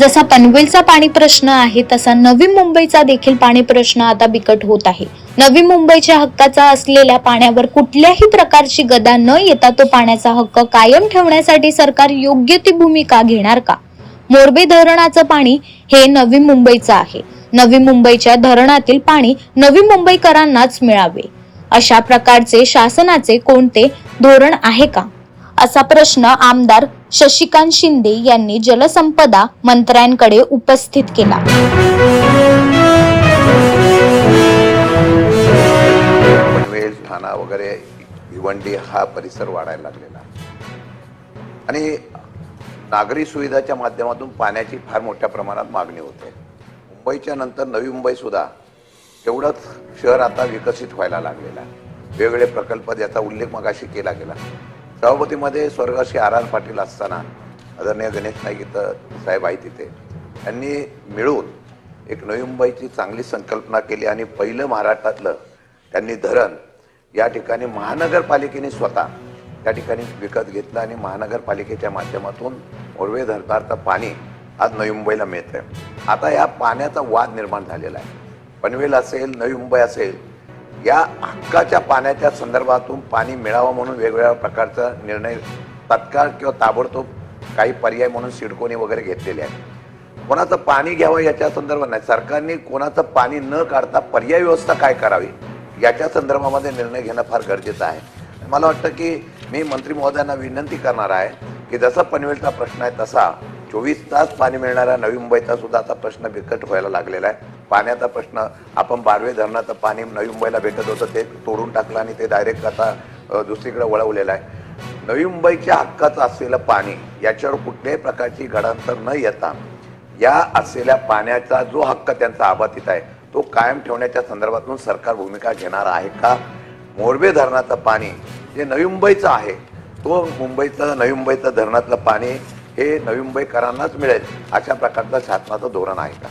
जसा पनवेलचा पाणी प्रश्न आहे तसा नवी मुंबईचा देखील पाणी प्रश्न आता बिकट होत आहे. नवी मुंबईच्या हक्काचा असलेल्या पाण्यावर कुठल्याही प्रकारची गदा न येता तो पाण्याचा हक्क कायम ठेवण्यासाठी सरकार योग्य ती भूमिका घेणार का? मोरबे धरणाचं पाणी हे नवी मुंबईचं आहे. नवी मुंबईच्या धरणातील पाणी नवी मुंबईकरांनाच मिळावे. अशा प्रकारचे शासनाचे कोणते धोरण आहे का? असा प्रश्न आमदार शशिकांत शिंदे यांनी जलसंपदा मंत्र्यांकडे उपस्थित केला. ठाणा वगैरे भिवंडी हा परिसर वाढायला लागलेला आणि नागरी सुविधाच्या माध्यमातून पाण्याची फार मोठ्या प्रमाणात मागणी होते. मुंबईच्या नंतर नवी मुंबई सुद्धा तेवढंच शहर आता विकसित व्हायला लागलेलं आहे. वेगवेगळे प्रकल्प ज्याचा उल्लेख मगाशी केला गेला. सभापतीमध्ये स्वर्गशी आर आर पाटील असताना आदरणीय गणेश नाईक इथं साहेब आहे तिथे यांनी मिळून एक नवी मुंबईची चांगली संकल्पना केली आणि पहिलं महाराष्ट्रातलं त्यांनी धरण या ठिकाणी महानगरपालिकेने स्वतः त्या ठिकाणी विकत घेतलं आणि महानगरपालिकेच्या माध्यमातून मोरवे धरणारचं पाणी आज नवी मुंबईला मिळतं आहे आता या पाण्याचा वाद निर्माण झालेला आहे. पनवेल असेल नवी मुंबई असेल या हक्काच्या पाण्याच्या संदर्भातून पाणी मिळावं म्हणून वेगवेगळ्या प्रकारचा निर्णय तत्काळ किंवा ताबडतोब काही पर्याय म्हणून सिडकोने वगैरे घेतलेले आहेत. कोणाचं पाणी घ्यावं याच्या संदर्भात नाही. सरकारने कोणाचं पाणी न काढता पर्याय व्यवस्था काय करावी याच्या संदर्भामध्ये निर्णय घेणं फार गरजेचं आहे. मला वाटतं की मी मंत्री महोदयांना विनंती करणार आहे की जसा पनवेलचा प्रश्न आहे तसा चोवीस तास पाणी मिळणाऱ्या नवी मुंबईचा सुद्धा आता प्रश्न बिकट व्हायला लागलेला आहे. पाण्याचा प्रश्न आपण बारवे धरणाचं पाणी नवी मुंबईला भेटत होतं ते तोडून टाकलं आणि ते डायरेक्ट आता दुसरीकडे वळवलेलं आहे. नवी मुंबईच्या हक्काचं असलेलं पाणी याच्यावर कुठल्याही प्रकारची घडांतर न येता या असलेल्या पाण्याचा जो हक्क त्यांचा आबाधित आहे तो कायम ठेवण्याच्या संदर्भातून सरकार भूमिका घेणार आहे का? मोरबे धरणाचं पाणी जे नवी मुंबईचं आहे तो मुंबईचं नवी मुंबईचं धरणातलं पाणी हे नवी मुंबईकरांनाच मिळेल अशा प्रकारचं शासनाचं धोरण आहे का?